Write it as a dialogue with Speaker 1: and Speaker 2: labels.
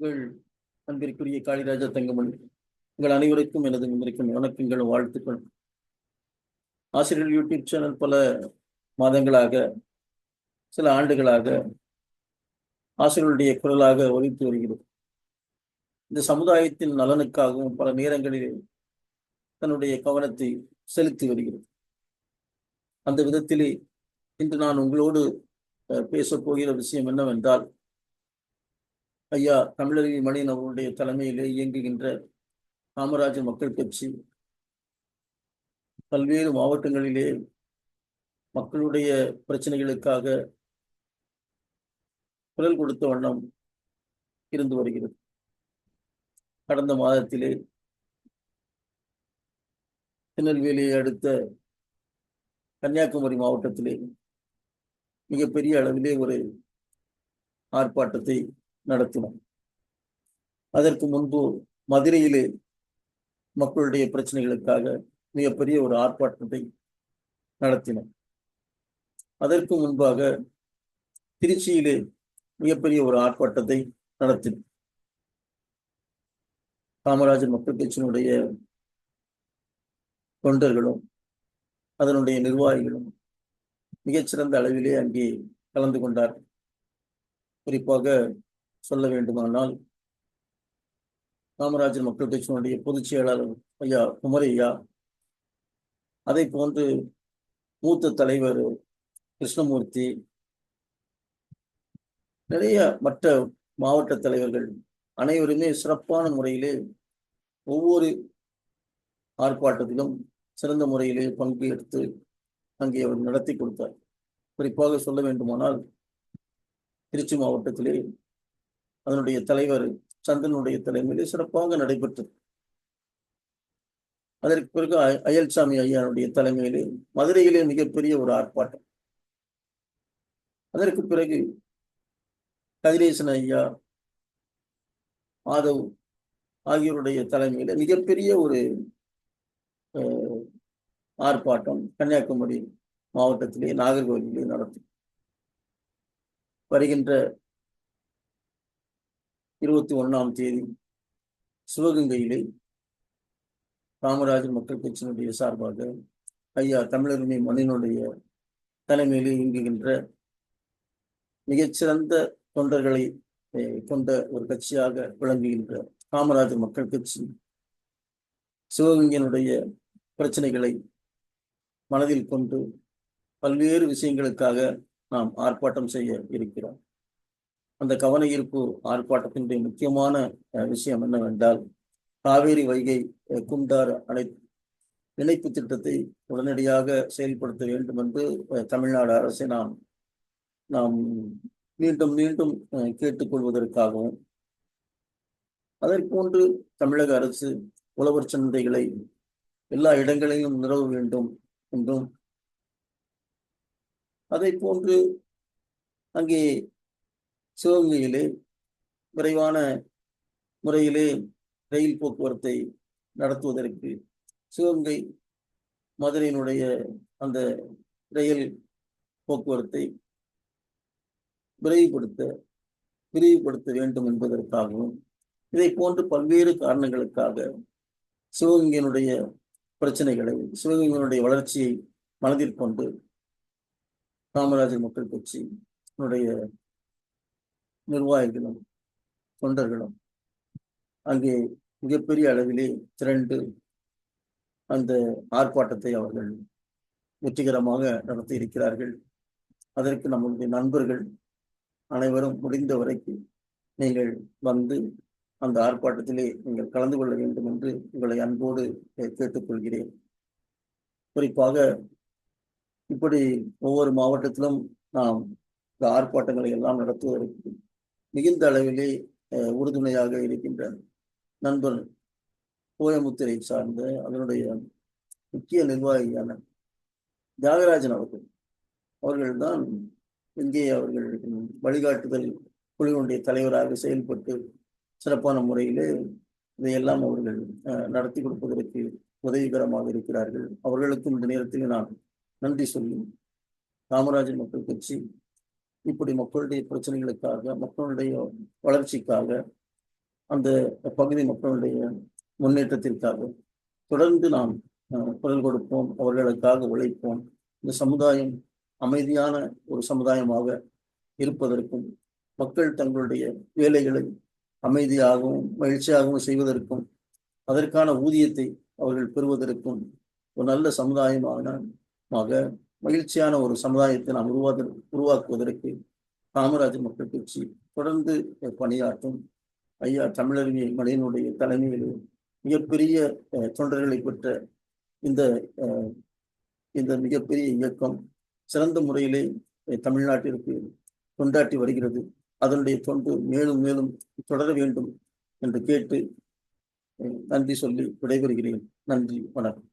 Speaker 1: உங்கள் அன்பிற்குரிய காளிராஜா தங்கமணி உங்கள் அனைவருக்கும் எனது முன்னிருக்கும் வணக்கங்கள் வாழ்த்துக்கள். ஆசிரியர் யூடியூப் சேனல் பல மாதங்களாக சில ஆண்டுகளாக ஆசிரியருடைய குரலாக ஒழித்து வருகிறது. இந்த சமுதாயத்தின் நலனுக்காகவும் பல நேரங்களில் தன்னுடைய கவனத்தை செலுத்தி வருகிறது. அந்த விதத்திலே இன்று நான் உங்களோடு பேசப் போகிற விஷயம் என்னவென்றால் ஐயா தமிழறிவி மணியன் அவர்களுடைய தலைமையிலே இயங்குகின்ற காமராஜர் மக்கள் கட்சி பல்வேறு மாவட்டங்களிலே மக்களுடைய பிரச்சனைகளுக்காக குரல் கொடுத்த வண்ணம் இருந்து வருகிறது. கடந்த மாதத்திலே திருநெல்வேலியை அடுத்த கன்னியாகுமரி மாவட்டத்திலே மிகப்பெரிய அளவிலே ஒரு ஆர்ப்பாட்டத்தை நடத்தினோம் அதற்கு முன்பு மதுரையிலே மக்களுடைய பிரச்சனைகளுக்காக மிகப்பெரிய ஒரு ஆர்ப்பாட்டத்தை நடத்தினோம். அதற்கு முன்பாக திருச்சியிலே மிகப்பெரிய ஒரு ஆர்ப்பாட்டத்தை நடத்தினோம். காமராஜர் மக்கள் கட்சியினுடைய தொண்டர்களும் அதனுடைய நிர்வாகிகளும் மிகச்சிறந்த அளவிலே அங்கே கலந்து கொண்டார் குறிப்பாக சொல்ல வேண்டுமானால் காமராஜர் மக்கள் கட்சியினுடைய பொதுச் செயலாளர் ஐயா குமரையா அதை போன்று மூத்த தலைவர் கிருஷ்ணமூர்த்தி நிறைய மற்ற மாவட்ட தலைவர்கள் அனைவருமே சிறப்பான முறையிலே ஒவ்வொரு ஆர்ப்பாட்டத்திலும் சிறந்த முறையிலே பங்கு எடுத்து அங்கே அவர் நடத்தி கொடுத்தார். குறிப்பாக சொல்ல வேண்டுமானால் திருச்சி மாவட்டத்திலே அதனுடைய தலைவர் சந்திரனுடைய தலைமையிலே சிறப்பாக நடைபெற்றது. அதற்கு பிறகு அயல்சாமி ஐயானுடைய தலைமையிலே மதுரையிலே மிகப்பெரிய ஒரு ஆர்ப்பாட்டம். அதற்கு பிறகு கதிரேசன் ஐயா ஆதவ் ஆகியோருடைய தலைமையில மிகப்பெரிய ஒரு ஆர்ப்பாட்டம் கன்னியாகுமரி மாவட்டத்திலே நாகர்கோவிலே நடத்தும் வருகின்ற இருபத்தி ஒன்றாம் தேதி சிவகங்கையிலே காமராஜர் மக்கள் கட்சியினுடைய சார்பாக ஐயா தமிழருமை மண்ணினுடைய தலைமையிலே இயங்குகின்ற மிகச்சிறந்த தொண்டர்களை கொண்ட ஒரு கட்சியாக விளங்குகின்ற காமராஜர் மக்கள் கட்சி சிவகங்கையினுடைய பிரச்சனைகளை மனதில் கொண்டு பல்வேறு விஷயங்களுக்காக நாம் ஆர்ப்பாட்டம் செய்ய இருக்கிறோம். அந்த கவன ஈர்ப்பு ஆர்ப்பாட்டத்தினுடைய முக்கியமான விஷயம் என்னவென்றால் காவேரி வைகை குண்டார் அணை இணைப்பு திட்டத்தை உடனடியாக செயல்படுத்த வேண்டும் என்று தமிழ்நாடு அரசை நாம் நாம் மீண்டும் மீண்டும் கேட்டுக்கொள்வதற்காகவும் அதை போன்று தமிழக அரசு உழவர் சந்தைகளை எல்லா இடங்களிலும் நிறுவ வேண்டும் என்றும் அதை போன்று அங்கே சிவகங்கையிலே விரைவான முறையிலே ரயில் போக்குவரத்தை நடத்துவதற்கு சிவகங்கை மதுரையினுடைய அந்த ரயில் போக்குவரத்தை விரைவுபடுத்த விரிவுபடுத்த வேண்டும் என்பதற்காகவும் இதை போன்று பல்வேறு காரணங்களுக்காக சிவகங்கையினுடைய பிரச்சனைகளை சிவகங்கையினுடைய வளர்ச்சியை மனதில் கொண்டு காமராஜர் மக்கள் கட்சியினுடைய நிர்வாகிகளும் தொண்டர்களும் அங்கே மிகப்பெரிய அளவிலே திரண்டு அந்த ஆர்ப்பாட்டத்தை அவர்கள் வெற்றிகரமாக நடத்தி இருக்கிறார்கள். அதற்கு நம்முடைய நண்பர்கள் அனைவரும் முடிந்த வரைக்கும் நீங்கள் வந்து அந்த ஆர்ப்பாட்டத்திலே நீங்கள் கலந்து கொள்ள வேண்டும் என்று உங்களை அன்போடு கேட்டுக்கொள்கிறேன். குறிப்பாக இப்படி ஒவ்வொரு மாவட்டத்திலும் நாம் இந்த ஆர்ப்பாட்டங்களை எல்லாம் நடத்துவதற்கு மிகுந்த அளவிலே உறுதுணையாக இருக்கின்ற நண்பர் கோயமுத்திரை சார்ந்த அதனுடைய முக்கிய நிர்வாகியான தியாகராஜன் அவர்கள். அவர்கள்தான் இங்கே அவர்கள் வழிகாட்டுதல் குழுவினுடைய தலைவராக செயல்பட்டு சிறப்பான முறையிலே இதையெல்லாம் அவர்கள் நடத்தி கொடுப்பதற்கு உதவிகரமாக இருக்கிறார்கள். அவர்களுக்கும் இந்த நேரத்தில் நான் நன்றி சொல்லி காமராஜர் மக்கள் கட்சி இப்படி மக்களுடைய பிரச்சனைகளுக்காக மக்களுடைய வளர்ச்சிக்காக அந்த பகுதி மக்களுடைய முன்னேற்றத்திற்காக தொடர்ந்து நாம் குரல் கொடுப்போம் அவர்களுக்காக உழைப்போம். இந்த சமுதாயம் அமைதியான ஒரு சமுதாயமாக இருப்பதற்கும் மக்கள் தங்களுடைய வேலைகளை அமைதியாகவும் மகிழ்ச்சியாகவும் செய்வதற்கும் அதற்கான ஊதியத்தை அவர்கள் பெறுவதற்கும் ஒரு நல்ல சமுதாயமாக மகிழ்ச்சியான ஒரு சமுதாயத்தை நாம் உருவாத உருவாக்குவதற்கு காமராஜர் மக்கள் கட்சி தொடர்ந்து பணியாற்றும் ஐயா தமிழறிஞர் மணியனுடைய தலைமையில் மிகப்பெரிய தொண்டர்களை பெற்ற இந்த இந்த மிகப்பெரிய இயக்கம் சிறந்த முறையிலே தமிழ்நாட்டிற்கு கொண்டாட்டி வருகிறது. அதனுடைய தொண்டு மேலும் மேலும் தொடர வேண்டும் என்று கேட்டு நன்றி சொல்லி விடைபெறுகிறேன். நன்றி வணக்கம்.